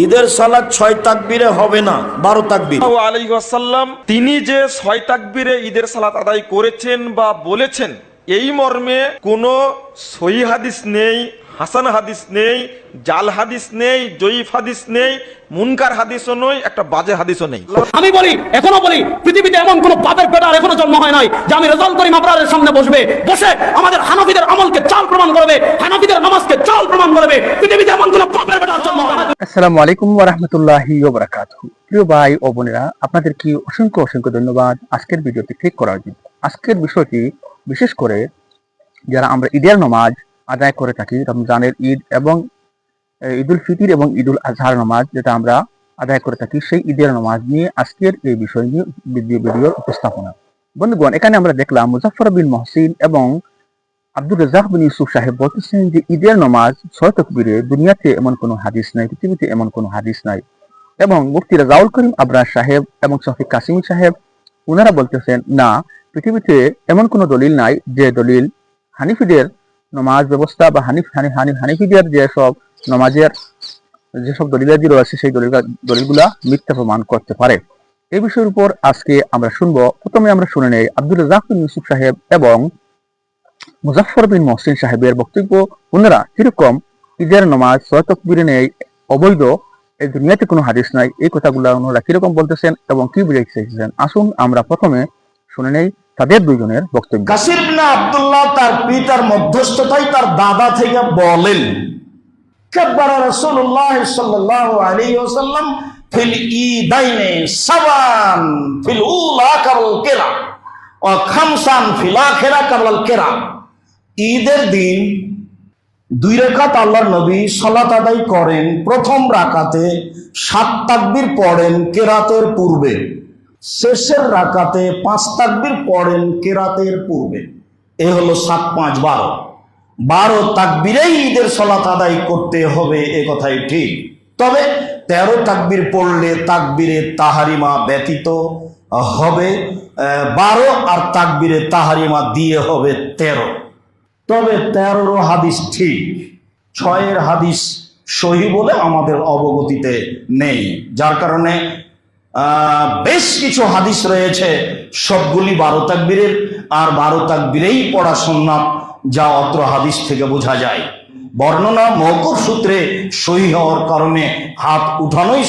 ঈদের সালাদ ছয় তাকবিরে হবে না, বারো তাকবির। আলী আসাল্লাম তিনি যে ছয় তাকবিরে ঈদের সালাত আদায় করেছেন বা বলেছেন, এই মর্মে কোনো সহি হাদিস নেই হাসান হাদিস নেই জাল হাদিস নেই জয়ীফ হাদিস নেই মুনকার হাদিসও নয় একটা বাজে হাদিসও নেই। আমি বলি এখনও বলি পৃথিবীতে এমন কোন পাপের পেটার এখনও জন্ম হয় নাই যে আমি রেজাল্ট করিম আপনাদের সামনে বসবে বসে আমাদের হানাফিদের আমলকে চাল প্রমাণ করবে হানাফিদের নামাজকে চাল প্রমাণ করবে পৃথিবীতে এমন কোন পাপের পেটার জন্ম হয় নাই। আসসালামু আলাইকুম ওরহমতুল্লাহি ওবরাকাতুহু প্রিয় ভাই ও বোনেরা আপনাদের কি অসংখ্য অসংখ্য ধন্যবাদ আজকের ভিডিওটি ক্লিক করার জন্য? আজকের বিষয়টি বিশেষ করে যারা আমরা ঈদের নামাজ আদায় করে থাকি। রমজানের ঈদ এবং ঈদুল ফিতির এবং ঈদুল আজহার নামাজ যেটা আমরা আদায় করে থাকি, সেই ঈদের নামাজ নিয়ে আজকের এই বিষয় নিয়ে ভিডিও, ভিডিওর উপস্থাপনা। বন্ধুগণ, এখানে আমরা দেখলাম মুজাফর বিন মহসিন এবং আব্দুর রাজাক বিন ইউসুফ সাহেব বলতেছেন যে, ঈদের নামাজ ছয় তকবিরে দুনিয়াতে এমন কোনো হাদিস নাই, পৃথিবীতে এমন কোনো হাদিস নাই। এবং মুফতি রাজাউল করিম আবরার সাহেব এবং শফিক কাসিমি সাহেব ওনারা বলতেছেন, না, পৃথিবীতে এমন কোনো দলিল নাই যে দলিল হানিফিদের নমাজ ব্যবস্থা বা হানিফ, হানি হানি, হানিফিদের যেসব নমাজের যেসব দলিলাদি রয়েছে, সেই দলিল, দলিলগুলা মিথ্যা প্রমাণ করতে পারে। এই বিষয়ের উপর আজকে আমরা শুনব। প্রথমে আমরা শুনে নেই আব্দুল রাজাক বিন ইউসুফ সাহেব এবং মুজাফর বিন মহসিন সাহেবের বক্তব্য। ওনারা কীরকম ঈদের নমাজ ছয় নেই, অবৈধ এই দুনিয়াতে কোনো হাদিস নাই, এই কথাগুলো ওনারা কীরকম বলতেছেন এবং কি বুঝাইতে চাইছেন আসুন আমরা প্রথমে শুনে নেই তাদের দুইজনের বক্তব্য। কাসির বিন আব্দুল্লাহ তার পিতার মধ্যস্থতায় তার দাদা থেকে বলেন কেরা খামসান কেরা। ঈদের দিন দুই আল্লাহর নবী করেন, প্রথম রাকাতে সাত তাকবীর পড়েন কেরাতের পূর্বে। শেষের রাকাতে পাঁচ তাকবির পড়েন কেরাতের পূর্বে। এ হলো সাত পাঁচ বারো। বারো তাকবিরেই ঈদের সলাত আদায় করতে হবে, এ কথাই ঠিক। তবে তেরো তাকবির পড়লে তাকবীরে তাহারিমা ব্যতীত হবে বারো আর তাকবীরে তাহারিমা দিয়ে হবে তেরো। তবে তেরোরও হাদিস ঠিক, ছয়ের হাদিস সহি বলে আমাদের অবগতিতে নেই। যার কারণে বেশ কিছু হাদিস রয়েছে। সবগুলি বারো তাকবীরের, আর বারো তাকবীরেই পড়া সন্ন্যাত যা অত্র হাদিস থেকে বোঝা যায়। বর্ণনা মৌকুফ সূত্রে সহি হওয়ার কারণে হাত উঠানোই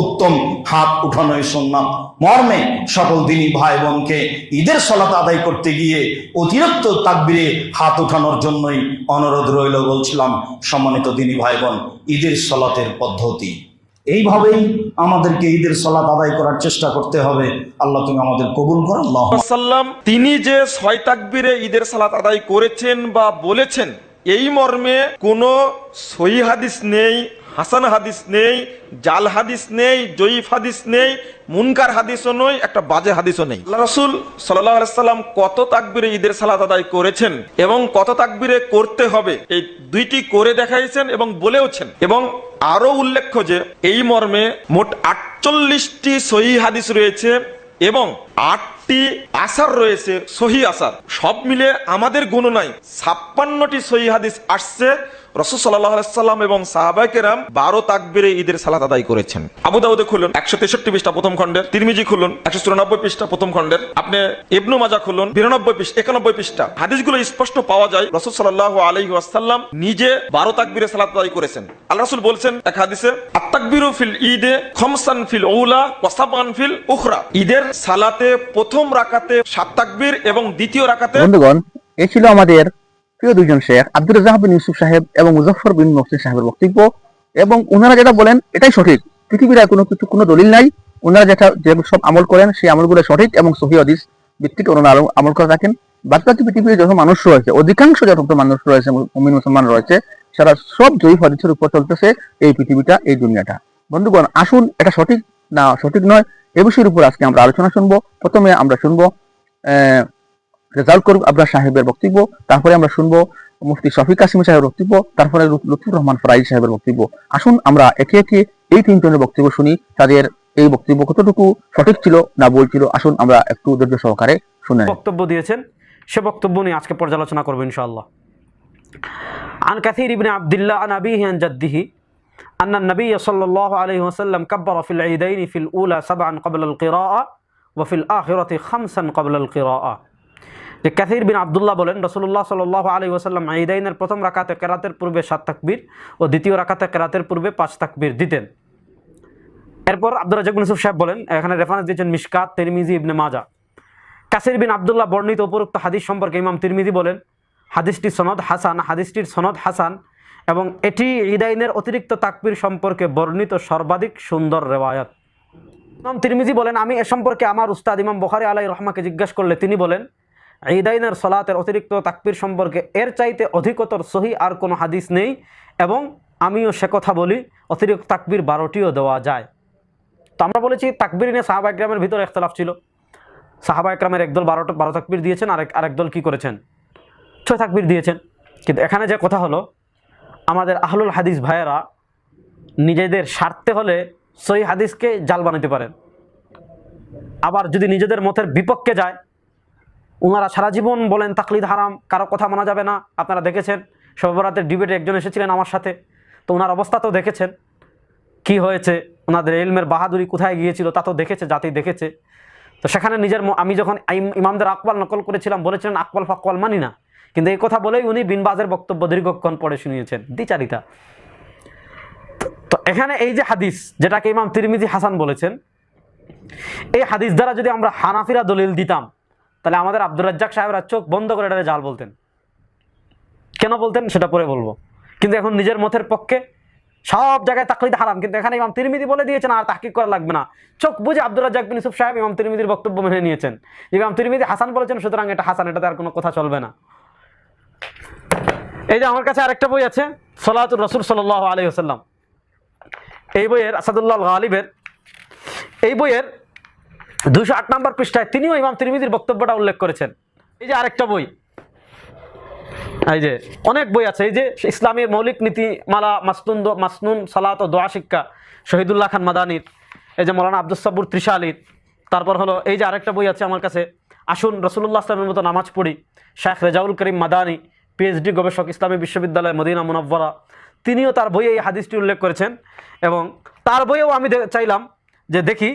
উত্তম, হাত উঠানোই সন্ন্যাত মর্মে সকল দিনী ভাই বোনকে ঈদের সলাত আদায় করতে গিয়ে অতিরিক্ত তাকবিরে হাত উঠানোর জন্যই অনুরোধ রইল বলছিলাম সম্মানিত দিনী ভাই বোন, ঈদের সলাতের পদ্ধতি। এইভাবেই আমাদেরকে ঈদের সলাত আদায় করার চেষ্টা করতে হবে। আল্লাহ তুমি আমাদের কবুল করো। আল্লাহ সাল্লাম, তিনি যে ছয় তাকবিরে ঈদের সালাত আদায় করেছেন বা বলেছেন, এই মর্মে কোনো সহি হাদিস নেই। হাসান হাদিস নেই, জাল হাদিস নেই, জয়ীফ হাদিস নেই, মুনকার হাদিসও নয়, একটা বাজে হাদিসও নেই। রসুল সাল্লাম কত তাকবিরে ঈদের সালাত আদায় করেছেন এবং কত তাকবিরে করতে হবে, এই দুইটি করে দেখাইছেন এবং বলেওছেন। এবং আরও উল্লেখ্য যে, এই মর্মে মোট আটচল্লিশটি সহি হাদিস রয়েছে এবং আটটি আসার রয়েছে সহি আসার। সব মিলে আমাদের গণনায় ছাপ্পান্নটি সহি হাদিস আসছে সাল্লাম এবং সাহাবাকেরাম বারো তাকবিরে ঈদের সালাত আদায় করেছেন। আবু দাউদে খুলুন, একশো তেষট্টি পৃষ্ঠা প্রথম খণ্ডের। তিরমিজি খুলুন, একশো চুরানব্বই পৃষ্ঠা প্রথম আপনি ইবনু মাজা খুলুন, বিরানব্বই একানব্বই পৃষ্ঠা। হাদিসগুলো স্পষ্ট পাওয়া যায়, রসুল সাল্লাহ আলহি আসাল্লাম নিজে বারো তাকবিরে সালাত আদায় করেছেন। আল্লাহ রসুল বলছেন এক হাদিসে ফিল ঈদে খমসান ফিল ওয়াসাবান ফিল উখরা। ঈদের সালাতে প্রথম রাকাতে সাত তাকবির এবং দ্বিতীয় রাকাতে বন্ধুগণ এই ছিল আমাদের প্রিয় দুইজন শেখ, আব্দুর রাজাক বিন ইউসুফ সাহেব এবং মুজফর বিন মহসিন সাহেবের বক্তব্য এবং ওনারা যেটা বলেন, এটাই সঠিক। পৃথিবীর কোনো কিছু, কোনো দলিল নাই। ওনারা যেটা, যে সব আমল করেন, সেই আমলগুলো সঠিক এবং সহি হাদিস ভিত্তিক ওনারা আমল করে থাকেন। বাকি পৃথিবীর যত মানুষ রয়েছে, অধিকাংশ যত মানুষ রয়েছে মুমিন মুসলমান রয়েছে, সারা সব জয়ী হাদিসের উপর চলতেছে এই পৃথিবীটা, এই দুনিয়াটা। বন্ধুগণ, আসুন, এটা সঠিক না সঠিক নয়, এ বিষয়ের উপর আজকে আমরা আলোচনা শুনব। প্রথমে আমরা শুনব আহ রেজাল্ট করুক আবরার সাহেবের বক্তব্য তারপরে আমরা শুনবো মুফতি শফিক কাসিম সাহেবের বক্তব্য তারপরে লুৎ- লুৎফুর রহমান ফরাই সাহেবের বক্তব্য আসুন আমরা একে একে এই তিনজনের বক্তব্য শুনি তাদের এই বক্তব্য কতটুকু সঠিক ছিল না ভুল ছিল আসুন আমরা একটু ধৈর্য সহকারে শুনে নিই। বক্তব্য দিয়েছেন সে বক্তব্য নিয়ে আজকে পর্যালোচনা করবো ইনশাআল্লাহ عن كثير بن عبد الله عن أبيه عن جده أن النبي صلى الله عليه وسلم كبر في العيدين في الأولى سبعا قبل القراءة وفي الآخرة خمسا قبل القراءة যে কাসির বিন আবদুল্লাহ বলেন রসুল্লাহ সাল্লাহ আলী ওসাল্লাম ঈদাইনের প্রথম রাকাতে কেরাতের পূর্বে সাত তাকবির ও দ্বিতীয় রাকাতে কেরাতের পূর্বে পাঁচ তাকবির দিতেন। এরপর আব্দুল রাজাক ইউসুফ সাহেব বলেন, এখানে রেফারেন্স দিয়েছেন মিশকাত, তিরমিজি, ইবনে মাজা। কাসির বিন আবদুল্লাহ বর্ণিত উপরোক্ত হাদিস সম্পর্কে ইমাম তিরমিজি বলেন, হাদিসটির সনদ হাসান, হাদিসটির সনদ হাসান এবং এটি ইদাইনের অতিরিক্ত তাকবির সম্পর্কে বর্ণিত সর্বাধিক সুন্দর রেওয়ায়ত। ইমাম তিরমিজি বলেন, আমি এ সম্পর্কে আমার উস্তাদ ইমাম বখারি আলাই রহমাকে জিজ্ঞাসা করলে তিনি বলেন ঈদাইনের সলাতের অতিরিক্ত তাকবির সম্পর্কে এর চাইতে অধিকতর সহি আর কোনো হাদিস নেই এবং আমিও সে কথা বলি, অতিরিক্ত তাকবির বারোটিও দেওয়া যায়। তো আমরা বলেছি, তাকবীর নিয়ে সাহাবা একরামের ভিতরে একতলাফ ছিল। সাহাবা একরামের একদল বারোটা, বারো তাকবির দিয়েছেন, আরেক আরেক দল কী করেছেন? ছয় তাকবির দিয়েছেন। কিন্তু এখানে যে কথা হলো, আমাদের আহলুল হাদিস ভাইয়েরা নিজেদের স্বার্থে হলে সই হাদিসকে জাল বানাতে পারেন। আবার যদি নিজেদের মতের বিপক্ষে যায় ওনারা সারা জীবন বলেন তাকলিদ হারাম, কারও কথা মানা যাবে না। আপনারা দেখেছেন, সর্বরাতের ডিবেটে একজন এসেছিলেন আমার সাথে। তো ওনার অবস্থা তো দেখেছেন। কি হয়েছে? ওনাদের এলমের বাহাদুরি কোথায় গিয়েছিল তা তো দেখেছে, জাতি দেখেছে। তো সেখানে নিজের আমি যখন ইম- ইমামদের আকবাল নকল করেছিলাম, বলেছিলেন আকবাল ফাকবাল মানি না। কিন্তু এই কথা বলেই উনি বিনবাজের বক্তব্য দীর্ঘক্ষণ পড়ে শুনিয়েছেন। দ্বিচারিতা। তো এখানে এই যে হাদিস, যেটাকে ইমাম তিরমিজি হাসান বলেছেন, এই হাদিস দ্বারা যদি আমরা হানাফিরা দলিল দিতাম তাহলে আমাদের আব্দুর রাজ্জাক সাহেবরা চোখ বন্ধ করে এটাকে জাল বলতেন। কেন বলতেন? সেটা পরে বলব। কিন্তু এখন নিজের মতের পক্ষে সব জায়গায় তাকলিদ হারাম। কিন্তু এখানে ইমাম তিরমিদি বলে দিয়েছেন, আর তাহকিক করা লাগবে না। চোখ বুঝে আব্দুর রাজ্জাক বিন ইউসুফ সাহেব ইমাম তিরমিদির বক্তব্য মেনে নিয়েছেন। ইমাম তিরমিদি হাসান বলেছেন, সুতরাং এটা হাসান এটা তার কোনো কথা চলবে না। এই যে আমার কাছে আরেকটা বই আছে, সলাতুর রসুল সাল্লাহ আলী আসাল্লাম এই বইয়ের আসাদুল্লাহ গালিবের, এই বইয়ের দুশো আট নম্বর পৃষ্ঠায় তিনিও ইমাম তিরমিদির বক্তব্যটা উল্লেখ করেছেন। এই যে আরেকটা বই। এই যে অনেক বই আছে। এই যে ইসলামের মৌলিক নীতি মালা মাসনুন মাসনুন সালাত ও দোয়া শিক্ষা, শহীদুল্লাহ খান মাদানির, এই যে মৌলানা আব্দুল সাব্বুর ত্রিশালির, তারপর হলো এই যে আরেকটা বই আছে আমার কাছে। আসুন রসুল্লাহ আসলামের মতো নামাজ পড়ি। শেখ রেজাউল করিম মাদানি পিএইচডি গবেষক, ইসলামী বিশ্ববিদ্যালয়, মদিনা মুনাব্বরা তিনিও তার বইয়ে এই হাদিসটি উল্লেখ করেছেন এবং তার বইয়েও আমি চাইলাম যে দেখি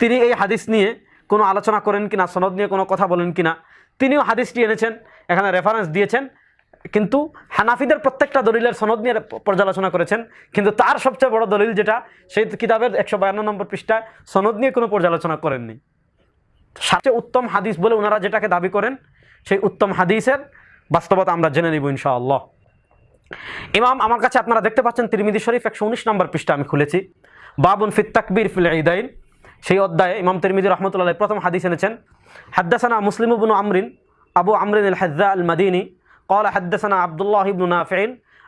তিনি এই হাদিস নিয়ে কোনো আলোচনা করেন কিনা, সনদ নিয়ে কোনো কথা বলেন কিনা, তিনিও হাদিসটি এনেছেন, এখানে রেফারেন্স দিয়েছেন। কিন্তু হানাফিদের প্রত্যেকটা দলিলের সনদ নিয়ে পর্যালোচনা করেছেন। কিন্তু তার সবচেয়ে বড় দলিল যেটা, সেই কিতাবের একশো বায়ান্ন নম্বর পৃষ্ঠায় সনদ নিয়ে কোনো পর্যালোচনা করেননি। সবচেয়ে উত্তম হাদিস বলে ওনারা যেটাকে দাবি করেন, সেই উত্তম হাদিসের বাস্তবতা আমরা জেনে নিব ইনশাআল্লাহ। ইমাম, আমার কাছে আপনারা দেখতে পাচ্ছেন তিরমিদি শরীফ একশো উনিশ নম্বর পৃষ্ঠা আমি খুলেছি। বাবুন ফিত তাকবীর ফিল ঈদাইন। সেই অধ্যায়ে ইমাম তিরমিদি রহমতুল্লাহ প্রথম হাদিস এনেছেন হাদ্দাসানা মুসলিম ইবনু আমরিন আবু আমরিন আল হাজ্জা আল মাদিনী قال حدثنا عبد الله بن نافع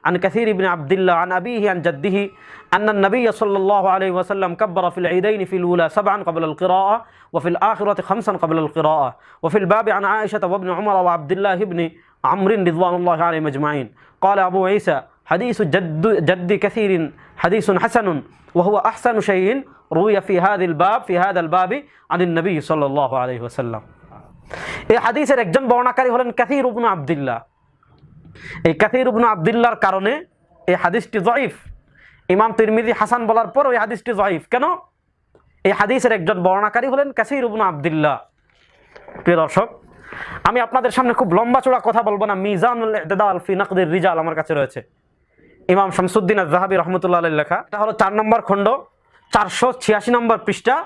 عن كثير بن عبد الله عن أبيه عن جده أن النبي صلى الله عليه وسلم كبر في العيدين في الأولى سبعا قبل القراءة وفي الآخرة خمسا قبل القراءة وفي الباب عن عائشة وابن عمر وعبد الله بن عمرو رضوان الله عليهم أجمعين قال أبو عيسى حديث جد, جد كثير حديث حسن وهو أحسن شيء রুইয়া ফিহাদ ইল বাব ফিহাদ আল বাবি আদিন নবী সাল্লাহ আলহি ওসাল্লাম এই হাদিসের একজন বর্ণাকারী হলেন কাথির রুবনু আবদুল্লাহ। এই কাথির রুবনু আব্দুল্লাহর কারণে এই হাদিসটি জয়ীফ। ইমাম তিরমিজি হাসান বলার পর ওই হাদিসটি জয়ীফ। কেন? এই হাদিসের একজন বর্ণাকারী হলেন কাসির রুবনু আবদুল্লাহ। প্রিয় দর্শক, আমি আপনাদের সামনে খুব লম্বা চোড়া কথা বলব না। মিজানুল দেদাল ফিনাকদের রিজাল আমার কাছে রয়েছে। ইমাম শামসুদ্দিন আজাহাবি রহমতুল্লাহ লেখা। এটা হলো চার নম্বর খণ্ড। চারশো ছিয়াশি নম্বর পৃষ্ঠা,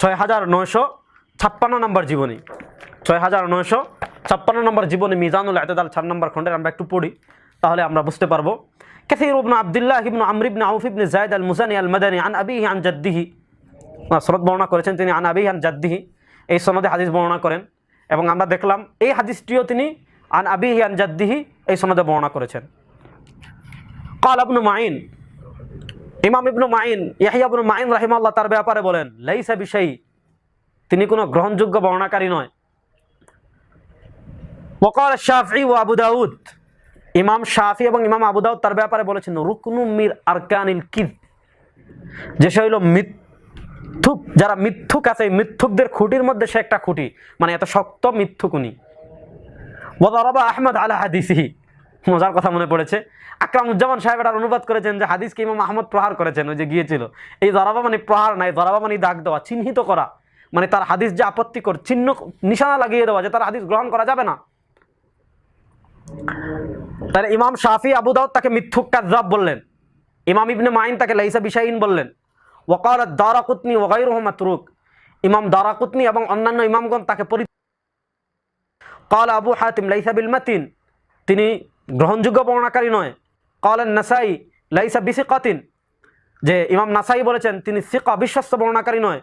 ছয় হাজার নয়শো ছাপ্পান্ন নম্বর জীবনী। ছয় হাজার নয়শো ছাপ্পান্ন নম্বর জীবনী মিজানুল এতেদাল চার নম্বর খণ্ডের আমরা একটু পড়ি, তাহলে আমরা বুঝতে পারব। কাসির ইবনু আব্দুল্লাহ আমর ইবনু আউফ ইবনে জায়দ আল মুসানি আল মাদানি আন আবিহি আন জাদ্দিহি। সনদ বর্ণনা করেছেন তিনি আন আবিহি আন জাদ্দিহি। এই সনদে হাদিস বর্ণনা করেন এবং আমরা দেখলাম এই হাদিসটিও তিনি আন আবিহি আন জাদ্দিহি এই সনদে বর্ণনা করেছেন। কাল আবনু মাইন ইমাম ইবনু মাইন ইয়াহিয়া ইবনু মাইন রাহিমাল্লাহ তার ব্যাপারে বলেন, লাইসা বিষয়ী তিনি কোনো গ্রহণযোগ্য বর্ণাকারী নয়। ওকাল শাফি ও আবু দাউদ, ইমাম শাফি এবং ইমাম আবু দাউদ তার ব্যাপারে বলেছেন, রুকনু মির আরকানিল কিদ। যে সে হইল মিথ্যুক, যারা মিথ্যুক আছে মিথ্যুকদের খুঁটির মধ্যে সে একটা খুঁটি মানে এত শক্ত মিথ্যুক উনি। ওদারবা আহমদ আলা হাদিসিহি। মজার কথা মনে পড়েছে। আকরামুজ্জামান সাহেব এটার অনুবাদ করেছেন যে হাদিসকে ইমাম আহমদ প্রহার করেছেন, ওই যে গিয়েছিল। এই জরাবা মানে প্রহার নাই জরাবা মানে দাগ দেওয়া, চিহ্নিত করা। মানে তার হাদিস যে আপত্তিকর, চিহ্ন, নিশানা লাগিয়ে দেওয়া, যে তার হাদিস গ্রহণ করা যাবে না। তাহলে ইমাম শাফি আবু দাউদ তাকে মিথ্যুক কাজ্জাব বললেন। ইমাম ইবনে মাইন তাকে লাইসা বিশাইন বললেন। ওয়াকাল দারাকুতনি ওগাইরুহ মাতরুক। ইমাম দারাকুতনি এবং অন্যান্য ইমামগণ তাকে পরি কাল আবু হাতিম লাইসা বিল মাতিন। তিনি গ্রহণযোগ্য বর্ণাকারী নয়। কলেন নাসাই লাইসা বিসি কতিন যে ইমাম নাসাই বলেছেন, তিনি সিকা বিশ্বস্ত বর্ণাকারী নয়।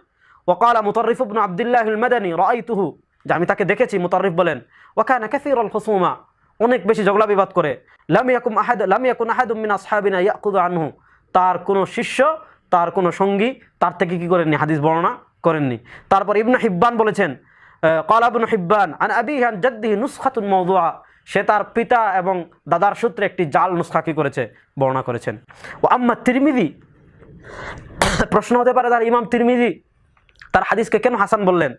ওকালা মুতরিফ উবন আবদুল্লাহ মেদানী রাই তুহু যে আমি তাকে দেখেছি মুতরিফ বলেন ওখানে কেসি রল খুসুমা অনেক বেশি ঝগড়া বিবাদ করে। লাম ইয়াকুম আহাদ, লাম ইয়াকুন আহাদুমিন আসহাবিনা ইয়াকুদ আনহু, তার কোনো শিষ্য, তার কোনো সঙ্গী, তার থেকে কী করেননি? হাদিস বর্ণনা করেননি। তারপর ইবনা হিব্বান বলেছেন কলাবুন হিব্বান, আন আবি হান জদ্দিহি নুসখাতুন মৌদুয়া সে তার পিতা এবং দাদার সূত্রে একটি জাল নুসখা কি করেছে, বর্ণনা করেছেন। ও আম্মা তিরমিজি, প্রশ্ন হতে পারে তার ইমাম তিরমিদি তার হাদিসকে কেন হাসান বললেন?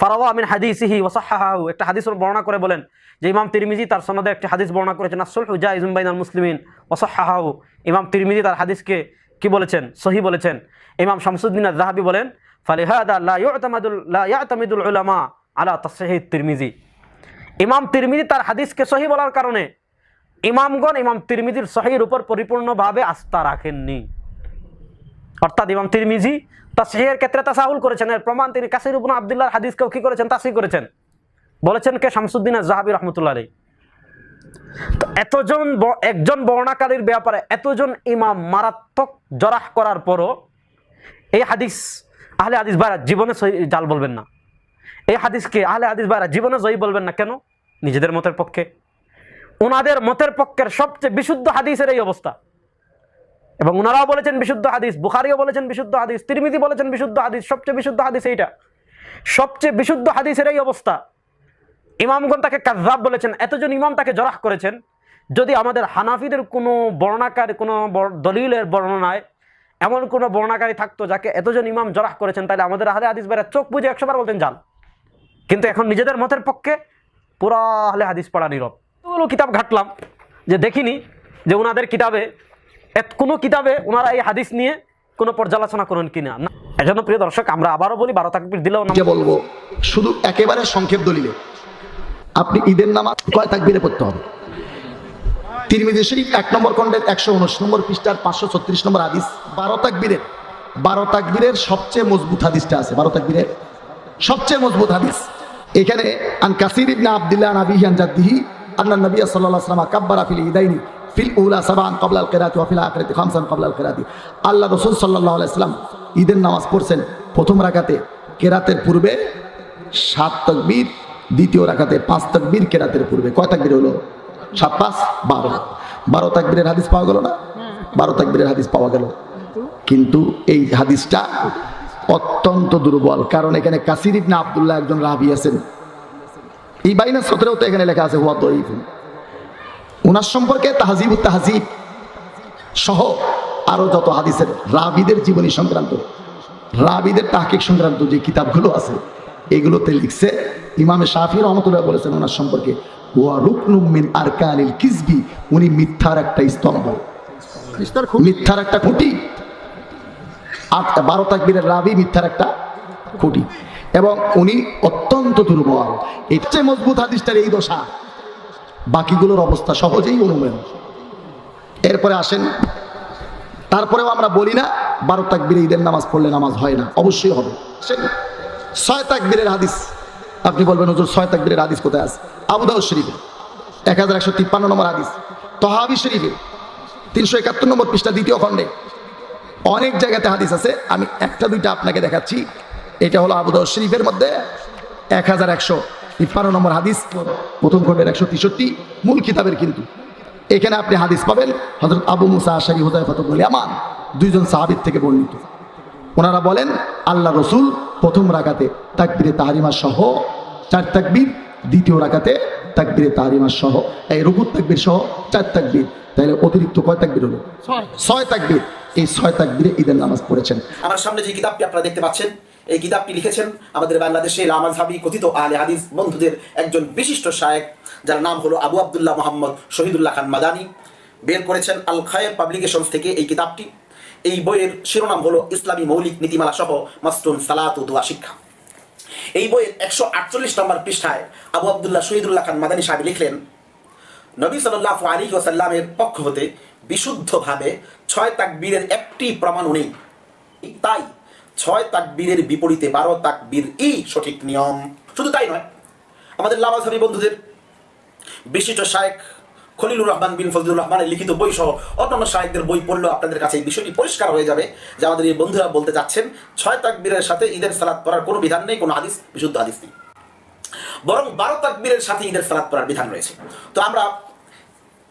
ফারাওয়া আমিন হাদিসিহি ওয়াসাহাহু একটা হাদিস বর্ণনা করে বলেন যে ইমাম তিরমিজি তার সনদে একটি হাদিস বর্ণনা করেছেন আসলহু জাইজুম বাইনাল মুসলিমিন ওয়াসাহাহু ইমাম তিরমিজি তার হাদিসকে কি বলেছেন? সহি বলেছেন। ইমাম শামসুদ্দিন আয-যাহাবী বলেন, ফালিহাদা লা ইয়াতামিদুল উলামা আলা তাসহিহ তিরমিজি। ইমাম তিরমিজি তার হাদিসকে সহি বলার কারণে ইমামগণ ইমাম তিরমিজির সহির উপর পরিপূর্ণভাবে আস্থা রাখেননি। অর্থাৎ ইমাম তিরমিজি তা তাসহিহের ক্ষেত্রে তা তাসাহুল করেছেন, এর প্রমাণ তিনি কাসির ইবনে আব্দুল্লাহর হাদিসকেও কি করেছেন? তাসহি করেছেন। বলেছেন কে? শামসুদ্দিন জাহাবি রহমতুল্লাহ আলী এতজন একজন বর্ণাকারীর ব্যাপারে এতজন ইমাম মারাত্মক জরাহ করার পরও এই হাদিস আহলে হাদিস ভাইরা জীবনে জাল বলবেন না। এই হাদিসকে আহলে হাদিস ভাইরা জীবনে জয়ী বলবেন না। কেন? নিজেদের মতের পক্ষে, ওনাদের মতের পক্ষের সবচেয়ে বিশুদ্ধ হাদিসের এই অবস্থা। এবং ওনারাও বলেছেন বিশুদ্ধ হাদিস, বুখারিও বলেছেন বিশুদ্ধ হাদিস, তিরমিজি বলেছেন বিশুদ্ধ হাদিস, সবচেয়ে বিশুদ্ধ হাদিস এইটা। সবচেয়ে বিশুদ্ধ হাদিসের এই অবস্থা, ইমামগণ তাকে কাজাব বলেছেন। এতজন ইমাম তাকে জরাহ করেছেন, যদি আমাদের হানাফিদের কোনো বর্ণাকারী, কোনো দলিলের বর্ণনায় এমন কোনো বর্ণাকারী থাকতো যাকে এতজন ইমাম জরাহ করেছেন, তাহলে আমাদের আহলে হাদিস বেড়া চোখ বুঝে একশোবার বলতেন জাল কিন্তু এখন নিজেদের মতের পক্ষে পুরা আহলে হাদিস পড়া নীরব। এতগুলো কিতাব ঘাটলাম যে দেখিনি যে ওনাদের কিতাবে, এত কোনো কিতাবে ওনারা এই হাদিস নিয়ে কোনো পর্যালোচনা করেন কিনা। না, এজন্য প্রিয় দর্শক, আমরা আবারও বলি, বারো তাকবির দিলেও না। বলব? শুধু একেবারে সংক্ষেপ দলিলে। আপনি ঈদের নামাজ কয় তাকবিরে পড়তে হবে? তিরমিজি শরীফ এক নম্বর খণ্ডের একশো উনিশ নম্বর পৃষ্ঠার পাঁচশো ছত্রিশ নম্বর হাদিস। বারো তাকবীরের বারো তাকবীরের সবচেয়ে মজবুত হাদিসটা আছে। বারো তাকবীরের সবচেয়ে মজবুত হাদিস। এখানে আন কাসির ইবনে আব্দুল্লাহ আন আবিহি আন জাদ্দিহি আন্না নবী সাল্লাল্লাহু আলাইহি ওয়াসাল্লাম কাব্বারা ফিল ইদাইনি ফিল উলা সাবান ক্বাবলা আল কিরাতি ওয়া ফিল আখিরাতি খামসান ক্বাবলা আল কিরাতি আল্লাহ রাসূল সাল্লাল্লাহু আলাইহি ওয়াসাল্লাম ঈদের নামাজ পড়ছেন প্রথম রাকাতে, কেরাতের পূর্বে সাত তকবীর, দ্বিতীয় রাকাতে পাঁচ তকবীর, কেরাতের পূর্বে। কয় তাকবীর হলো? সাত, পাঁচ, বারো। বারো তাকবীরের হাদিস পাওয়া গেল না? বারো তাকবীরের হাদিস পাওয়া গেল। কিন্তু এই হাদিসটা অত্যন্ত দুর্বল। কারণ এখানে কাসির ইবনে আব্দুল্লাহ একজন রাবি আছেন। এই বাইনা সতেরো তো এখানে লেখা আছে হুয়া দইফ ওনার সম্পর্কে তাহাজিব তাহাজিব সহ আরও যত হাদিসের রাবিদের জীবনী সংক্রান্ত রাবিদের তাহকিক সংক্রান্ত যে কিতাবগুলো আছে এগুলোতে লিখছে ইমামে শাফি রহমতুল্লাহ বলেছেন ওনার সম্পর্কে ওয়া রুকনুম মিন আরকানিল কিসবি উনি মিথ্যার একটা স্তম্ভ। মিথ্যার একটা খুঁটি। আট, বারো তাকবীরের রাবি মিথ্যার একটা খুঁটি। এবং উনি অত্যন্ত দুর্বল। এর চেয়ে মজবুত হাদিসটার এই দশা। বাকিগুলোর অবস্থা সহজেই অনুমেয় এরপরে আসেন, তারপরেও আমরা বলি না, বারো তাকবীরে ঈদের নামাজ পড়লে নামাজ হয় না। অবশ্যই হবে। ছয় তাকবীরের হাদিস। আপনি বলবেন, হুজুর, ছয় তাকবীরের হাদিস কোথায় আছে? আবুদাউ শরীফে। এক হাজার একশো তিপ্পান্ন নম্বর হাদিস। তহাবি শরীফে। তিনশো একাত্তর নম্বর পৃষ্ঠা, দ্বিতীয় খণ্ডে। অনেক জায়গাতে হাদিস আছে, আমি একটা দুইটা আপনাকে দেখাচ্ছি। এটা হলো আবুদাউ শরীফের মধ্যে এক হাজার একশো তিপ্পান্ন নম্বর হাদিস, প্রথম খণ্ডের একশো তেষট্টি, মূল কিতাবের কিন্তু। এখানে আপনি হাদিস পাবেন হজরত আবু মুসা আশারি হুদায় ফতবুল আমান দুইজন সাহাবিদ থেকে বর্ণিত। ওনারা বলেন আল্লাহ রসুল প্রথম রাকাতে তাকবিরে তাহারিমা সহ, চার তাকবির, দ্বিতীয় রাকাতে তাকবিরে তাহারিমা সহ, এই রুকুর তাকবির সহ চার তাকবীর। তাহলে অতিরিক্ত কয় তাকবির হলো? ছয়। তাকবীর। এই ছয় তাকবিরে ঈদের নামাজ পড়েছেন। আমার সামনে যে কিতাবটি আপনারা দেখতে পাচ্ছেন এই কিতাবটি লিখেছেন আমাদের বাংলাদেশের আমাজহাবি কথিত আলে হাদিস বন্ধুদের একজন বিশিষ্ট শায়েক যার নাম হলো আবু আবদুল্লাহ মোহাম্মদ শহীদুল্লাহ খান মাদানি। বের করেছেন আল খায়ের পাবলিকেশন থেকে এই কিতাবটি। এই বইয়ের শিরোনাম হলো ইসলামী মৌলিক নীতিমালা সহ মাস্টুন সালাত ও দোয়া শিক্ষা। এই বইয়ের একশো আটচল্লিশ নম্বর পৃষ্ঠায় আবু আবদুল্লাহ শহীদুল্লাহ খান মাদানী সাহেব লিখলেন নবী সাল্লাহ আলী ওসাল্লামের পক্ষ হতে বিশুদ্ধভাবে ছয় তাকবীরের একটি প্রমাণ নেই তাই ছয় তাকবীরের বিপরীতে বারো তাকবীর ই সঠিক নিয়ম। শুধু তাই নয়, আমাদের লামাজহাবি বন্ধুদের বিশিষ্ট শায়েক খলিলুর রহমান বিন ফজলুর রহমানের লিখিত বই সহ অন্যান্য শায়েকদের বই পড়লেও আপনাদের কাছে এই বিষয়টি পরিষ্কার হয়ে যাবে যে আমাদের এই বন্ধুরা বলতে চাচ্ছেন, ছয় তাকবীরের সাথে ঈদের সালাদ পড়ার কোনো বিধান নেই, কোনো হাদিস, বিশুদ্ধ হাদিস নেই। বরং বারো তাকবীরের সাথে ঈদের সালাদ পড়ার বিধান রয়েছে। তো আমরা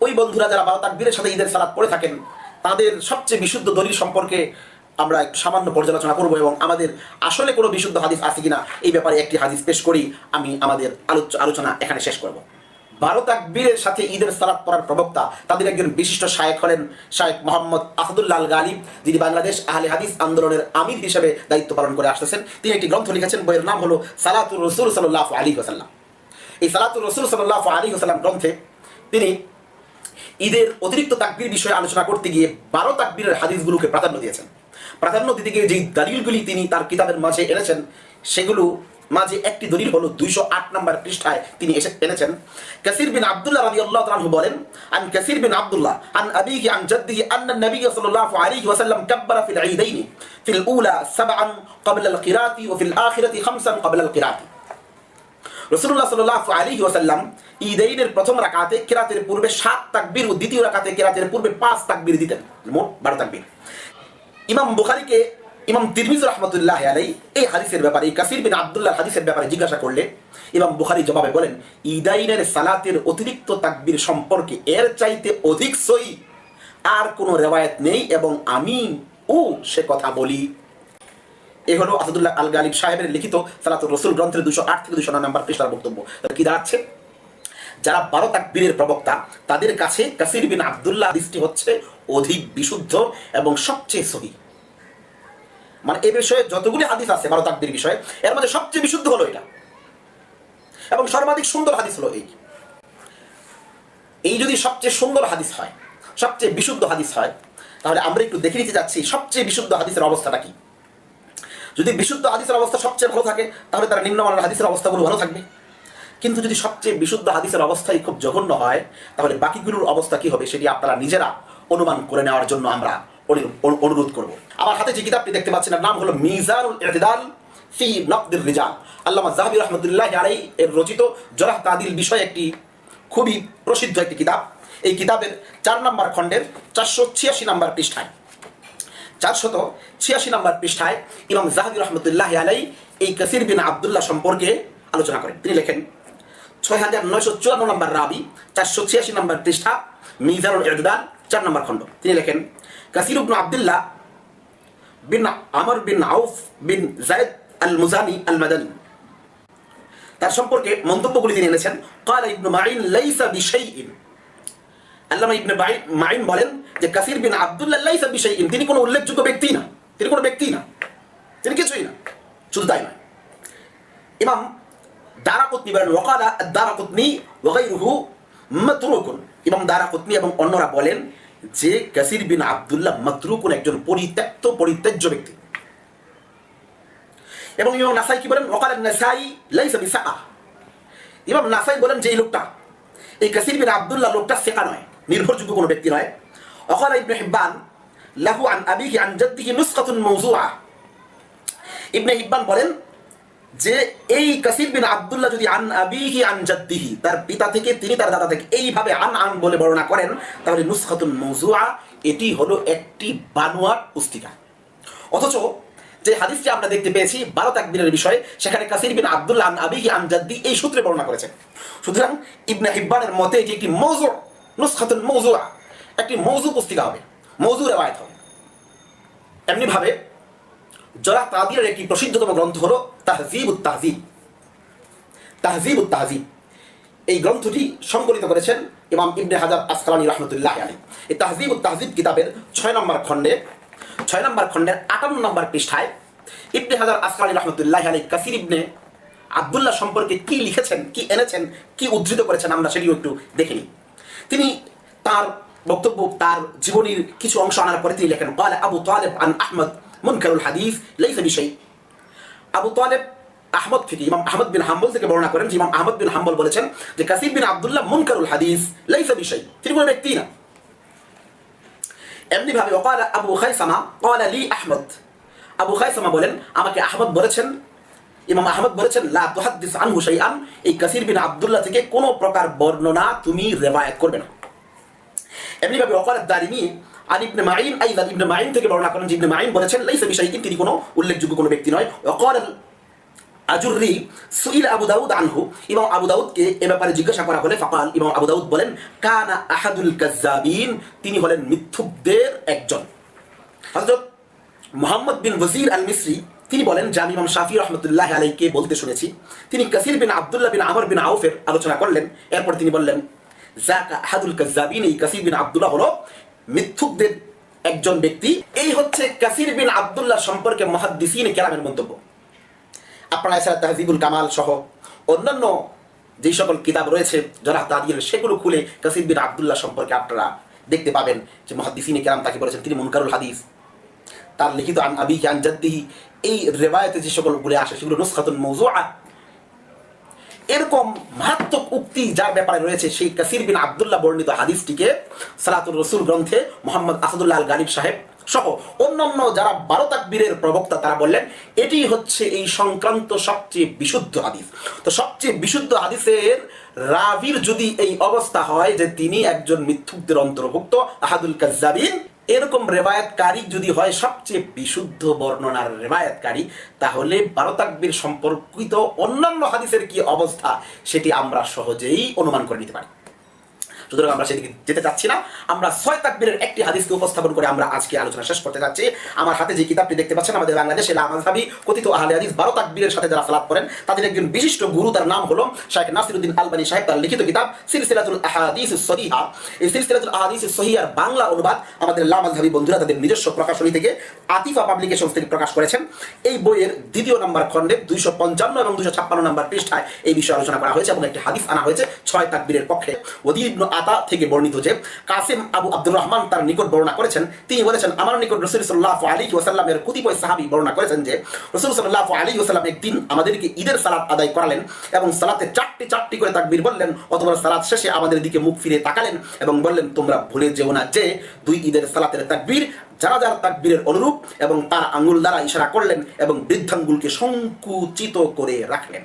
ওই বন্ধুরা যারা বারো তাকবীরের সাথে ঈদের সালাদ পড়ে থাকেন, তাদের সবচেয়ে বিশুদ্ধ দলিল সম্পর্কে আমরা একটু সামান্য পর্যালোচনা করব এবং আমাদের আসলে কোনো বিশুদ্ধ হাদিস আছে কিনা, এই ব্যাপারে একটি হাদিস পেশ করি, আমি আমাদের আলোচ- আলোচনা এখানে শেষ করব। বারো তাকবীরের সাথে ঈদের সালাদ পড়ার প্রবক্তা তাদের একজন বিশিষ্ট শায়েক হলেন শায়েক মোহাম্মদ আসাদুল্লাহ গালিব, যিনি বাংলাদেশ আহলে হাদিস আন্দোলনের আমির হিসেবে দায়িত্ব পালন করে আসতেছেন। তিনি একটি গ্রন্থ লিখেছেন, বইয়ের নাম হলো সালাতুর রসুল সাল্লাহ আলী হোসাল্লাম এই সালাতুর রসুল সাল্লাহ আলী হোসাল্লাম গ্রন্থে তিনি ঈদের অতিরিক্ত তাকবির বিষয়ে আলোচনা করতে গিয়ে বারো তাকবীরের হাদিসগুলোকে প্রাধান্য দিয়েছেন। প্রাধান্য দিতে গিয়ে যে দলিলগুলি তিনি তার কিতাবের মাঝে এনেছেন, সেগুলো মাঝে একটি দলিল হলো দুইশো আট নম্বর পৃষ্ঠায় তিনি এসে এনেছেন। কাসির বিন আব্দুল্লাহ রাদিয়াল্লাহু তাআলা বলেন, আন কাসির বিন আব্দুল্লাহ, আন আবিহি, আন জাদ্দিহি, আন্না নবী সাল্লাল্লাহু আলাইহি ওয়াসাল্লাম কাব্বারা ফিল ঈদাইন, ফিল উলা সাবআন ক্বাবলা আল কিরাতি ওয়া ফিল আখিরাতি খামসান ক্বাবলা আল কিরাতি। রসুল্লাহ সাল্লাহ আলী ওয়াসাল্লাম ঈদাইনের প্রথম রাকাতে কেরাতের পূর্বে সাত তাকবীর ও দ্বিতীয় রাকাতে পূর্বে পাঁচ তাকবীর দিতেন। মোট বারো তাকবীর। ইমাম বুখারীকে ইমাম তিরমিজ রহমতুল্লাহ আলাই এই হাদিসের ব্যাপারে, এই কাসির বিন আবদুল্লাহ হাদিসের ব্যাপারে জিজ্ঞাসা করলে ইমাম বুখারী জবাবে বলেন ইদাইনের সালাতের অতিরিক্ত তাকবির সম্পর্কে এর চাইতে অধিক সই আর কোনো রেওয়ায়ত নেই এবং আমি ও সে কথা বলি। এ হলো আসাদুল্লাহ আল গালিব সাহেবের লিখিত সালাতুর রসুল গ্রন্থের দুশো আট থেকে দুশো নয় নাম্বার পৃষ্ঠার বক্তব্য। কি দাঁড়াচ্ছে? যারা বারো তাকবীরের প্রবক্তা, তাদের কাছে কাসির বিন আবদুল্লাহ হাদিসটি হচ্ছে অধিক বিশুদ্ধ এবং সবচেয়ে সহি। মানে এই বিষয়ে যতগুলি হাদিস আছে, বারো তাকবীর বিষয়ে, এর মধ্যে সবচেয়ে বিশুদ্ধ হলো এটা। এবং সর্বাধিক সুন্দর হাদিস হলো এই। এই যদি সবচেয়ে সুন্দর হাদিস হয়, সবচেয়ে বিশুদ্ধ হাদিস হয়, তাহলে আমরা একটু দেখে নিতে যাচ্ছি সবচেয়ে বিশুদ্ধ হাদিসের অবস্থাটা কি? যদি বিশুদ্ধ হাদিসের অবস্থা সবচেয়ে ভালো থাকে, তাহলে তার নিম্নমানের হাদিসের অবস্থাগুলো ভালো থাকবে। কিন্তু যদি সবচেয়ে বিশুদ্ধ হাদিসের অবস্থাই খুব জঘন্য হয়, তাহলে বাকিগুলোর অবস্থা কি হবে, সেটি আপনারা নিজেরা অনুমান করে নেওয়ার জন্য আমরা অনুরোধ করব। আমার হাতে যে কিতাবটি দেখতে পাচ্ছেন নাম হলো মিজানুল ইতিদাল ফি নকদির রিজাল। আল্লামা জাহাবি রহমতুল্লাহ আলাই এর রচিত জরাহ তাদিল বিষয় একটি খুবই প্রসিদ্ধ একটি কিতাব। এই কিতাবের চার নম্বর খণ্ডের চারশো ছিয়াশি নম্বর পৃষ্ঠায়, চারশত ছিয়াশি নম্বর পৃষ্ঠায় ইমাম জাহাদি রহমতুল্লাহ আলাই এই কাসির বিন আবদুল্লাহ সম্পর্কে আলোচনা করেন। তিনি লেখেন, ছয় হাজার নয়শো চুয়ান্ন নম্বর রাবি, চারশো ছিয়াশি নম্বর পৃষ্ঠা, মিজানুল ইরদান চার নম্বর খণ্ড। তিনি লেখেন কাসির উবনু আবদুল্লাহ বিন আমর বিন আউফ বিন জায়দ আল মুজানি আল মাদানি তার সম্পর্কে মন্তব্যগুলি তিনি এনেছেন। কাল ইবনু মাইন লাইসা বিশাইইন। আল্লামা ইবনে মাইন বলেন যে কাসির বিন আবদুল্লাহ লাইসা বিশাইইন। তিনি কোনো উল্লেখযোগ্য ব্যক্তি না। তিনি কোনো ব্যক্তি না। তিনি কিছুই না। শুধু তাই না ইমাম দারাকুতনি বলেন, ওকালা দারাকুতনি ওয়াগাইরুহু মাতরুকুন। ইমাম দারাকুতনি এবং অন্যরা বলেন যে কাসির বিন আব্দুল্লাহ মাতরুকুন একজন পরিত্যক্ত, পরিত্যাজ্য ব্যক্তি। এবং ইমাম নাসাই কি বলেন? ওয়াকালা নাসাই লাইসা বিসাআ ইমাম নাসাই বলেন যে, এই লোকটা, এই কাসির বিন আব্দুল্লাহ লোকটা শেখা নয়, নির্ভরযোগ্য কোনো ব্যক্তি নয়। অকাল ইবনে হিব্বান, লাহু আন আবিহি আন জাদ্দিহি নুসখাতুন মাওযুআ ইবনে হিব্বান বলেন যে এই কাসির বিন আব্দুল্লাহ যদি আন আবিহি, আন জাদ্দিহি, তার পিতা থেকে, তিনি তার দাদা থেকে এইভাবে আন আন বলে বর্ণনা করেন, তাহলে নুসখাতুন মাওযুআ এটি হলো একটি বানোয়ার পুস্তিকা। অথচ যে হাদিসটি আমরা দেখতে পেয়েছি বারো তাকবীরের বিষয়ে, সেখানে কাসির বিন আবদুল্লাহ আন আবিহি, আন জাদ্দি এই সূত্রে বর্ণনা করেছেন সুতরাং ইবনে হিব্বানের মতে এটি একটি মৌজু, নুসখাতুন মৌজুয়া একটি মৌজু পুস্তিকা হবে, মৌজু রেওয়ায়ত হবে। এমনি ভাবে জরা তাবিরের একটি প্রসিদ্ধতম গ্রন্থ হল তাহজিব তাহজিব। তাহজিব তাহজিব। এই গ্রন্থটি সংকলিত করেছেন ইমাম ইবনে হাজার আসকালানি রহমতুল্লাহ আলী এই তাহজিব তাহজিব কিতাবের ছয় নম্বর খণ্ডে, ছয় নম্বর খণ্ডের আটান্ন নম্বর পৃষ্ঠায় ইবনে হাজার আসকালানি রহমতুল্লাহ আলী কাসির ইবনে আবদুল্লাহ সম্পর্কে কি লিখেছেন, কি এনেছেন, কি উদ্ধৃত করেছেন আমরা সেটিও একটু দেখিনি তিনি তার বক্তব্য, তার জীবনীর কিছু অংশ আনার পরে তিনি লেখেন আবু তালেব আন আহমদ মনকার হাদিফ লাইসা বিষয় আবু তালেব, আহমদ থেকে ইমাম আহমদ বিন হাম্বল থেকে বর্ণনা করেন যে ইমাম আহমদ বিন হাম্বল বলেছেন যে কাসিম বিন আবদুল্লাহ মুনকারুল হাদিস লাইসা বিষয় তিনি কোনো ব্যক্তি না। এমনি ভাবে ওকালা আবু খাইসামা কলা আলী আহমদ। আবু খাইসামা বলেন, আমাকে আহমদ বলেছেন। ইমাম আহমদ বলেছেন, লা তুহাদ্দিস আন হুসাইআন এই কাসির বিন আবদুল্লাহ থেকে কোনো প্রকার বর্ণনা তুমি রেওয়ায়াত করবে না। এমনিভাবে ওকাল দারিমি আন ইবনে মাইন ইবনে মাইন থেকে বর্ণনা করেন যে ইবনে মাইন বলেছেন, লাইসা তিনি কোনো উল্লেখযোগ্য কোনো ব্যক্তি নয়। ওকাল আজুরি সুইল আবু দাউদ আনহু। ইমাম আবু দাউদকে এ ব্যাপারে জিজ্ঞাসা করা হলে ফাকাল ইমাম আবু দাউদ বলেন, কানা আহাদুল তিনি হলেন মিথ্যুকদের একজন। মোহাম্মদ বিন ওয়াজির আল মিসরি তিনি বলেন, যে আমি ইমাম শাফি রহমতুল্লাহ আলাইকে বলতে শুনেছি, তিনি কাসির বিন আব্দুল্লাহ বিন আমর বিন আউফের আলোচনা করলেন। এরপর তিনি বললেন জাকা আহাদুল এই কাসির বিন আব্দুল্লাহ হলো মিথ্যুকদের একজন ব্যক্তি, এই হচ্ছে কাসির বিন আব্দুল্লাহ সম্পর্কে মহাদ্দিসিন কেরামের মন্তব্য। আপনারা এছাড়া তাহজিবুল কামাল সহ অন্যান্য যেই সকল কিতাব রয়েছে, যারা তাদের সেগুলো খুলে কাসির বিন আবদুল্লাহ সম্পর্কে আপনারা দেখতে পাবেন যে মহাদিসিনে কেরাম তাকে বলেছেন, তিনি মুনকারুল হাদিস। তার লিখিত আন আবি আন জাদ্দিহি, এই রেবায়তে যে সকলগুলো আসে, সেগুলো নুসখাতুন মৌজুআ এরকম মারাত্মক উক্তি যার ব্যাপারে রয়েছে সেই কাসির বিন আবদুল্লাহ বর্ণিত হাদিসটিকে, সালাতুর রসুল গ্রন্থে মোহাম্মদ আসাদুল্লাহ গালিব সাহেব সহ অন্যান্য যারা বারো তাকবীরের প্রবক্তা তারা বললেন, এটি হচ্ছে এই সংক্রান্ত সবচেয়ে বিশুদ্ধ হাদিস। তো সবচেয়ে বিশুদ্ধ হাদিসের রাবির যদি এই অবস্থা হয় যে তিনি একজন মিথ্যুকদের অন্তর্ভুক্ত, আহাদুল কাজ্জাবিন এরকম রেবায়াতকারী যদি হয়, সবচেয়ে বিশুদ্ধ বর্ণনার রেবায়াতকারী, তাহলে বারো তাকবীর সম্পর্কিত অন্যান্য হাদিসের কি অবস্থা, সেটি আমরা সহজেই অনুমান করে নিতে পারি। সুতরাং আমরা সেদিকে যেতে চাচ্ছি না। আমরা ছয় তাকবীরের একটি হাদিসকে উপস্থাপন করে আমরা আজকে আলোচনা শেষ করতে যাচ্ছি। আমার হাতে যে কিতাবটি দেখতে পাচ্ছেন, আমাদের বাংলাদেশে লামাজহাবি কথিত আহলে হাদিস বারো তাকবীরের সাথে যারা সালাত করেন তাদের একজন বিশিষ্ট গুরু, তার নাম হলো শাইখ নাসিরুদ্দিন আলবানী সাহেব। তার লিখিত কিতাব সিলসিলাতুল আহাদিস সহিহা। এই সিলসিলাতুল আহাদিস সহিহার বাংলা অনুবাদ আমাদের লামাজহাবি বন্ধুরা তাদের নিজস্ব প্রকাশনী থেকে আতিফা পাবলিকেশন থেকে প্রকাশ করেছেন। এই বইয়ের দ্বিতীয় নম্বর খণ্ডে দুইশো পঞ্চান্ন এবং দুইশো ছাপ্পান্ন নম্বর পৃষ্ঠায় এই বিষয়ে আলোচনা করা হয়েছে এবং একটি হাদিস আনা হয়েছে ছয় তাকবীরের পক্ষে। ওদি ইবনু আতা থেকে বর্ণিত যে কাসিম আবু আব্দুর রহমান তার নিকট বর্ণনা করেছেন, তিনি বলেছেন, আমার নিকট রসুল সাল্লাহ আলী ওসাল্লামের কতিপয় সাহাবি বর্ণনা করেছেন যে, রসুল সাল্লাহ আলী ওসাল্লাম একদিন আমাদেরকে ঈদের সালাত আদায় করালেন এবং সালাতে চারটি চারটি করে তাকবীর বললেন, অথবা সালাত শেষে আমাদের দিকে মুখ ফিরে তাকালেন এবং বললেন, তোমরা ভুলে যেও না যে, দুই ঈদের সালাতের তাকবীর যারা যার তাকবীরের অনুরূপ এবং তার আঙ্গুল দ্বারা ইশারা করলেন এবং বৃদ্ধাঙ্গুলকে সংকুচিত করে রাখলেন।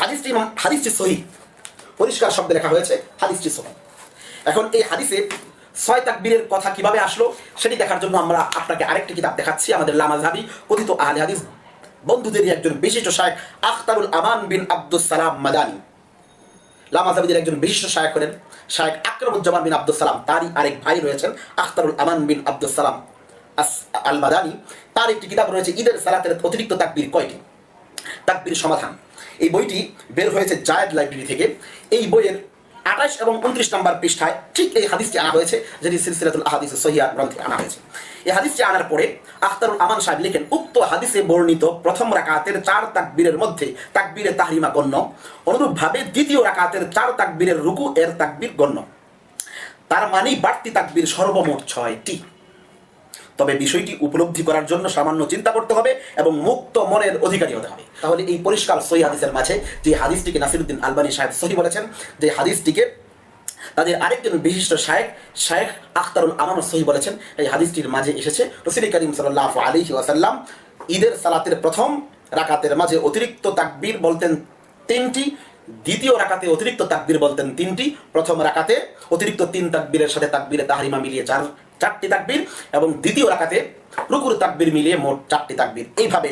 হাদিসটি হাদিসটি সহি। পরিষ্কার শব্দে লেখা হয়েছে, হাদিসটি সহি এখন এই হাদিসে ছয় তাকবীরের কথা কীভাবে আসলো, সেটি দেখার জন্য আমরা আপনাকে আরেকটি কিতাব দেখাচ্ছি, আমাদের লামাজহাবি কথিত আহলে হাদিস বন্ধুদেরই একজন বিশিষ্ট শায়েক আখতারুল আমান বিন আব্দুস সালাম মাদানী লামাজহাবিদের একজন বিশিষ্ট শায়েক হলেন শায়েক আকরমুজ্জামান বিন আব্দুল সালাম তারই আরেক ভাই রয়েছেন, আখতারুল আমান বিন আব্দুল সালাম আস- আল মাদানী তার একটি কিতাব রয়েছে, ঈদের সালাতের অতিরিক্ত তাকবীর কয়টি? তাকবীর সমাধান। এই বইটি বের হয়েছে জায়েদ লাইব্রেরি থেকে। এই বইয়ের আঠাশ এবং উনত্রিশ নম্বর পৃষ্ঠায় ঠিক এই হাদিসটি আনা হয়েছে, যেটি সিলসিলাতুল আহাদিস সহিয়া গ্রন্থে আনা হয়েছে। এই হাদিসটি আনার পরে আখতারুল আমান সাহেব লিখেন, উক্ত হাদিসে বর্ণিত প্রথম রাকাতের চার তাকবীরের মধ্যে তাকবীরে তাহরিমা গণ্য, অনুরূপভাবে দ্বিতীয় রাকাতের চার তাকবীরের রুকু এর তাকবীর গণ্য। তার মানেই বাড়তি তাকবীর সর্বমোট ছয়টি। তবে বিষয়টি উপলব্ধি করার জন্য সামান্য চিন্তা করতে হবে এবং মুক্ত মনের অধিকারী হতে হবে। তাহলে এই পরিষ্কার সহি হাদিসের মাঝে যে হাদিসটিকে নাসিরুদ্দিন আলবানী সাহেব সহি বলেছেন, যে হাদিসটিকে তাদের আরেকজন বিশিষ্ট শায়েখ শায়েখ আখতারুল আমান সহি বলেছেন, এই হাদিসটির মাঝে এসেছে, রসুল করিম সাল্লাহ আলী ওয়াসাল্লাম ঈদের সালাতের প্রথম রাকাতের মাঝে অতিরিক্ত তাকবীর বলতেন তিনটি, দ্বিতীয় রাকাতে অতিরিক্ত তাকবীর বলতেন তিনটি, প্রথম রাকাতে অতিরিক্ত তিন তাকবীরের সাথে তাকবীরে তাহরিমা মিলিয়ে চার চারটি তাকবীর এবং দ্বিতীয় রাকাতে রুকুর তাকবীর মিলিয়ে মোট চারটি তাকবীর। এইভাবে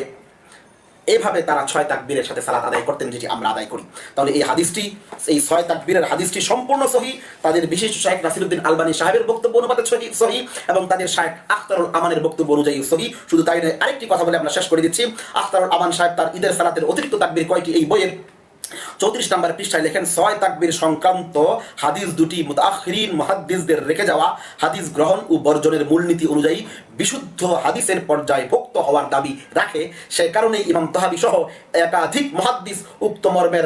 এইভাবে তারা ছয় তাকবীরের সাথে সালাত আদায় করতেন যেটি আমরা আদায় করি। তাহলে এই হাদিসটি, এই ছয় তাকবীরের হাদিসটি সম্পূর্ণ সহি। তাদের বিশেষ শাহেক নাসিরুদ্দিন আলবানী সাহেবের বক্তব্য অনুপাতে সহি সহি এবং তাদের শাহেক আখতারুল আমানের বক্তব্য অনুযায়ী সহি। শুধু তাই নয়, আরেকটি কথা বলে আমরা শেষ করে দিচ্ছি। আখতারুল আমান সাহেব তার ঈদের সালাতের অতিরিক্ত তাকবীর কয়টি? এই বইয়ের চৌত্রিশ নম্বর পৃষ্ঠায় লেখেন ছয় তাকবীর সংক্রান্ত হাদিস দুটি মুতাখিরিন মুহাদ্দিসদের রেখে যাওয়া, হাদিস গ্রহণ ও বর্জনের মূলনীতি অনুযায়ী বিশুদ্ধ হাদিসের পর্যায়ে ভুক্ত হওয়ার দাবি রাখে। সে কারণে ইমাম তহাবি সহ একাধিক মুহাদ্দিস উক্ত মর্মের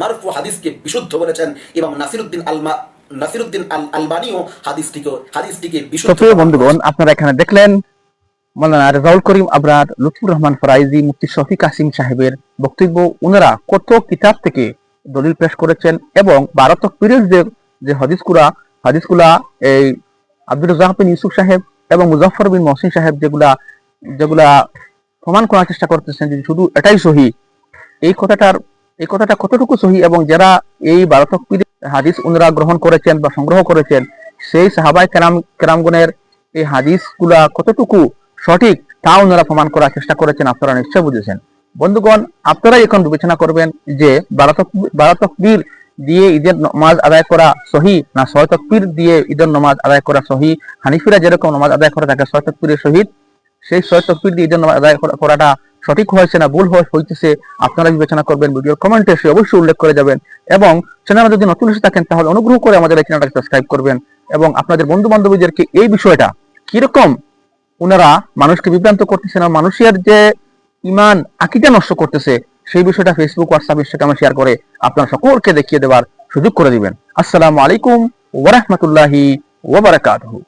মারফু হাদিসকে বিশুদ্ধ বলেছেন। ইমাম নাসিরুদ্দিন আলমা, নাসিরুদ্দিন আল আলবানিও হাদিসটিকে হাদিসটিকে বিশুদ্ধ বন্ধুগণ, আপনারা এখানে দেখলেন মৌলানা রেজাউল করিম আবরার লুৎফুর রহমান ফরাইজি, মুফতি শফি কাসিম সাহেবের বক্তব্য ওনারা কত কিতাব থেকে দলিল পেশ করেছেন এবং ভারত পীরের যে যে হাদিসগুলা এই আব্দুল রাজাক বিন ইউসুফ সাহেব এবং মুজাফর বিন মহসিন সাহেব যেগুলা যেগুলা প্রমাণ করার চেষ্টা করতেছেন যে শুধু এটাই সহি। এই কথাটার, এই কথাটা কতটুকু সহি এবং যারা এই পীরের হাদিস ওনারা গ্রহণ করেছেন বা সংগ্রহ করেছেন, সেই সাহাবাই কেরাম, কেরামগণের এই হাদিসগুলা কতটুকু সঠিক, তা ওনারা প্রমাণ করার চেষ্টা করেছেন, আপনারা নিশ্চয় বুঝেছেন। বন্ধুগণ, আপনারাই এখন বিবেচনা করবেন যে বারো তকবীর- দিয়ে ঈদের নামাজ আদায় করা সহি না ছয় তকবীর দিয়ে ঈদের নামাজ আদায় করা সহি? হানিফিরা যেরকম নামাজ আদায় করে থাকে ছয় তকবীরের সহিত, সেই ছয় তকবীর দিয়ে ঈদের নামাজ আদায় করাটা সঠিক হয়েছে না ভুল হইতেছে আপনারা বিবেচনা করবেন। ভিডিওর কমেন্টে এসে অবশ্যই উল্লেখ করে যাবেন। এবং চ্যানেলে যদি নতুন এসে থাকেন, তাহলে অনুগ্রহ করে আমাদের এই চ্যানেলটাকে সাবস্ক্রাইব করবেন। এবং আপনাদের বন্ধু বান্ধবীদেরকে এই বিষয়টা কীরকম ওনারা মানুষকে বিভ্রান্ত করতেছে না, মানুষের যে ইমান আকিটা নষ্ট করতেছে, সেই বিষয়টা ফেসবুক হোয়াটসঅ্যাপ ইনস্টাগ্রামে শেয়ার করে আপনারা সকলকে দেখিয়ে দেওয়ার সুযোগ করে দিবেন। আসসালামু আলাইকুম ওয়া রাহমাতুল্লাহি ওয়া বারাকাতুহু।